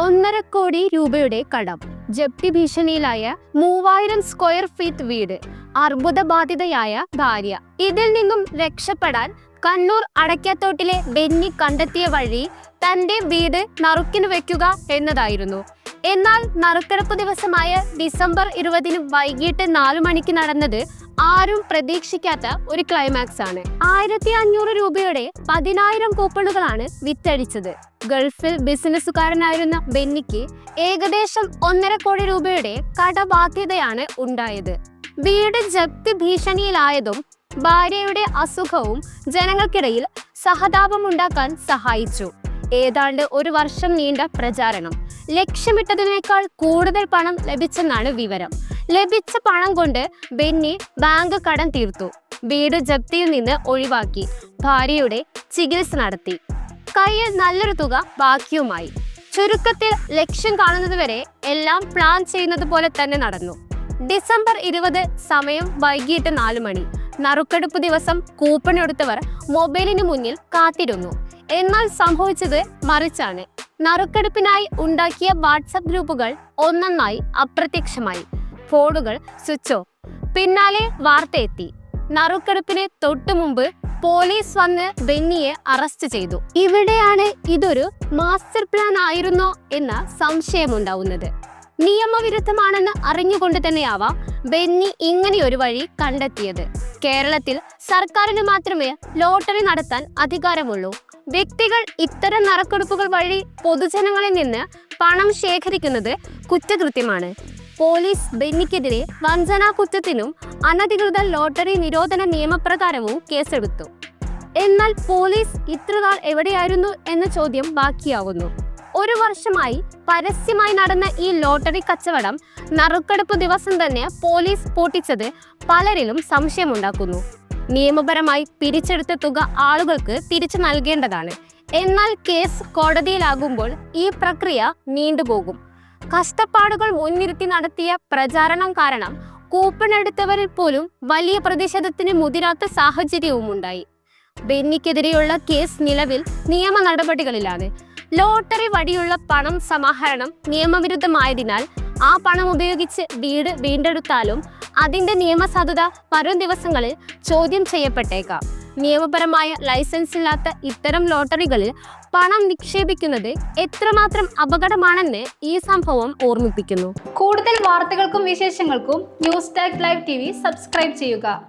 ഒന്നര കോടി രൂപയുടെ കടം. ജപ്തി ഭീഷണിയിലായ മൂവായിരം സ്ക്വയർ ഫീറ്റ് വീട്. അർബുദബാധിതയായ ഭാര്യ. ഇതിൽ നിന്നും രക്ഷപ്പെടാൻ കണ്ണൂർ അടയ്ക്കാത്തോട്ടിലെ ബെന്നി കണ്ടെത്തിയ വഴി തന്റെ വീട് നറുക്കിന് വെക്കുക എന്നതായിരുന്നു. എന്നാൽ നറുക്കെടുപ്പ് ദിവസമായ ഡിസംബർ ഇരുപതിന് വൈകിട്ട് നാലു മണിക്ക് നടന്നത് ആരും പ്രതീക്ഷിക്കാത്ത ഒരു ക്ലൈമാക്സ് ആണ്. ആയിരത്തി അഞ്ഞൂറ് രൂപയുടെ പതിനായിരം കൂപ്പണുകളാണ് വിറ്റഴിച്ചത്. ഗൾഫിൽ ബിസിനസ്സുകാരനായിരുന്ന ബെന്നിക്ക് ഏകദേശം ഒന്നര കോടി രൂപയുടെ കടബാധ്യതയാണ് ഉണ്ടായത്. വീട് ജപ്തി ഭീഷണിയിലായതും ഭാര്യയുടെ അസുഖവും ജനങ്ങൾക്കിടയിൽ സഹതാപമുണ്ടാക്കാൻ സഹായിച്ചു. ഏതാണ്ട് ഒരു വർഷം നീണ്ട പ്രചാരണം. ലക്ഷ്യമിട്ടതിനേക്കാൾ കൂടുതൽ പണം ലഭിച്ചെന്നാണ് വിവരം. ലഭിച്ച പണം കൊണ്ട് ബെന്നി ബാങ്ക് കടം തീർത്തു. വീട് ജപ്തിയിൽ നിന്ന് ഒഴിവാക്കി. ഭാര്യയുടെ ചികിത്സ നടത്തി. കയ്യിൽ നല്ലൊരു തുക ബാക്കിയുമായി. ചുരുക്കത്തിൽ ലക്ഷ്യം കാണുന്നതുവരെ എല്ലാം പ്ലാൻ ചെയ്യുന്നത് പോലെ തന്നെ നടന്നു. ഡിസംബർ ഇരുപത് സമയം വൈകിട്ട് നാലു മണി. നറുക്കെടുപ്പ് ദിവസം കൂപ്പൺ എടുത്തവർ മൊബൈലിന് മുന്നിൽ കാത്തിരുന്നു. എന്നാൽ സംഭവിച്ചത് മറിച്ചാണ്. നറുക്കെടുപ്പിനായി ഉണ്ടാക്കിയ വാട്സപ്പ് ഗ്രൂപ്പുകൾ ഒന്നൊന്നായി അപ്രത്യക്ഷമായി. ഫോണുകൾ സ്വിച്ച് ഓഫ്. പിന്നാലെ വാർത്ത എത്തി. നറുക്കെടുപ്പിന് തൊട്ടു മുമ്പ് പോലീസ് വന്ന് ബെന്നിയെ അറസ്റ്റ് ചെയ്തു. ഇവിടെയാണ് ഇതൊരു മാസ്റ്റർ പ്ലാൻ ആയിരുന്നോ എന്ന സംശയമുണ്ടാവുന്നത്. നിയമവിരുദ്ധമാണെന്ന് അറിഞ്ഞുകൊണ്ട് തന്നെയാവാം ബെന്നി ഒരു വഴി കണ്ടെത്തിയത്. കേരളത്തിൽ സർക്കാരിന് മാത്രമേ ലോട്ടറി നടത്താൻ അധികാരമുള്ളൂ. വ്യക്തികൾ ഇത്തരം നറുക്കെടുപ്പുകൾ വഴി പൊതുജനങ്ങളിൽ നിന്ന് പണം ശേഖരിക്കുന്നത് കുറ്റകൃത്യമാണ്. പോലീസ് ബെന്നിക്കെതിരെ വഞ്ചനാ കുറ്റത്തിനും അനധികൃത ലോട്ടറി നിരോധന നിയമപ്രകാരവും കേസെടുത്തു. എന്നാൽ പോലീസ് ഇത്രനാൾ എവിടെയായിരുന്നു എന്ന ചോദ്യം ബാക്കിയാവുന്നു. ഒരു വർഷമായി പരസ്യമായി നടന്ന ഈ ലോട്ടറി കച്ചവടം നറുക്കെടുപ്പ് ദിവസം തന്നെ പോലീസ് പൊട്ടിച്ചത് പലരിലും സംശയമുണ്ടാക്കുന്നു. നിയമപരമായി പിരിച്ചെടുത്ത തുക ആളുകൾക്ക് തിരിച്ചു നൽകേണ്ടതാണ്. എന്നാൽ കേസ് കോടതിയിലാകുമ്പോൾ ഈ പ്രക്രിയ നീണ്ടുപോകും. കഷ്ടപ്പാടുകൾ മുൻനിർത്തി നടത്തിയ പ്രചാരണം കാരണം കൂപ്പൺ എടുത്തവരിൽ പോലും വലിയ പ്രതിഷേധത്തിന് മുതിരാത്ത സാഹചര്യവും ഉണ്ടായി ബെന്നിക്കെതിരെയുള്ള കേസ് നിലവിൽ നിയമ നടപടികളിലാണ്. ലോട്ടറി വഴിയുള്ള പണം സമാഹരണം നിയമവിരുദ്ധമായതിനാൽ ആ പണം ഉപയോഗിച്ച് വീട് വീണ്ടെടുത്താലും അതിന്റെ നിയമസാധുത വരും ദിവസങ്ങളിൽ ചോദ്യം ചെയ്യപ്പെട്ടേക്കാം. നിയമപരമായ ലൈസൻസ് ഇല്ലാത്ത ഇത്തരം ലോട്ടറികളിൽ പണം നിക്ഷേപിക്കുന്നത് എത്രമാത്രം അപകടമാണെന്ന് ഈ സംഭവം ഓർമ്മിപ്പിക്കുന്നു. കൂടുതൽ വാർത്തകൾക്കും വിശേഷങ്ങൾക്കും News Tak live T subscribe ചെയ്യുക.